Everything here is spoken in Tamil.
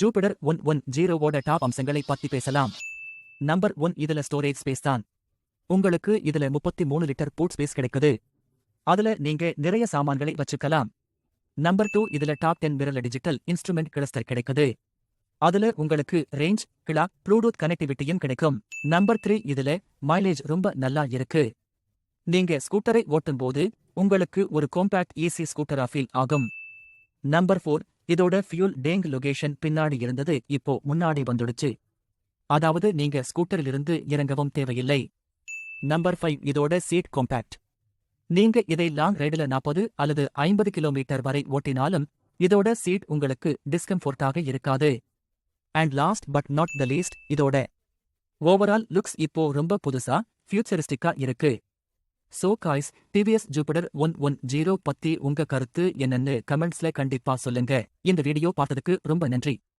ஜூபிடர் ஒன் ஒன் ஜீரோவோட டாப் அம்சங்களை பத்தி பேசலாம். நம்பர் ஒன் இதுல ஸ்டோரேஜ் ஸ்பேஸ் தான். உங்களுக்கு இதுல முப்பத்தி மூணு லிட்டர் பூட் ஸ்பேஸ் கிடைக்குது. அதுல நீங்க நிறைய சாமான்களை வச்சுக்கலாம். நம்பர் டூ இதுல டாப் டென் விரல டிஜிட்டல் இன்ஸ்ட்ருமெண்ட் கிளஸ்டர் கிடைக்குது. அதுல உங்களுக்கு ரேஞ்ச் கிளாக் ப்ளூடூத் கனெக்டிவிட்டியும் கிடைக்கும். நம்பர் த்ரீ இதுல மைலேஜ் ரொம்ப நல்லா இருக்கு. நீங்க ஸ்கூட்டரை ஓட்டும்போது உங்களுக்கு ஒரு காம்பேக்ட் ஈஸி ஸ்கூட்டரா ஃபீல் ஆகும். நம்பர் ஃபோர் இதோட ஃபியூல் டேங் லொகேஷன் பின்னாடி இருந்தது இப்போ முன்னாடி வந்துடுச்சு. அதாவது நீங்க ஸ்கூட்டரிலிருந்து இறங்கவும் தேவையில்லை. நம்பர் ஃபைவ் இதோட சீட் காம்பேக்ட் நீங்க இதை லாங் ரைடுல நாற்பது அல்லது ஐம்பது கிலோமீட்டர் வரை ஓட்டினாலும் இதோட சீட் உங்களுக்கு டிஸ்கம்ஃபோர்ட்டாக இருக்காது. And last but not the least இதோட ஓவரால் லுக்ஸ் இப்போ ரொம்ப புதுசா ஃபியூச்சரிஸ்டிக்கா இருக்கு. So guys TVS Jupiter one one zero பத்தி உங்க கருத்து என்னன்னு கமெண்ட்ஸ்ல கண்டிப்பா சொல்லுங்க. இந்த வீடியோ பார்த்ததுக்கு ரொம்ப நன்றி.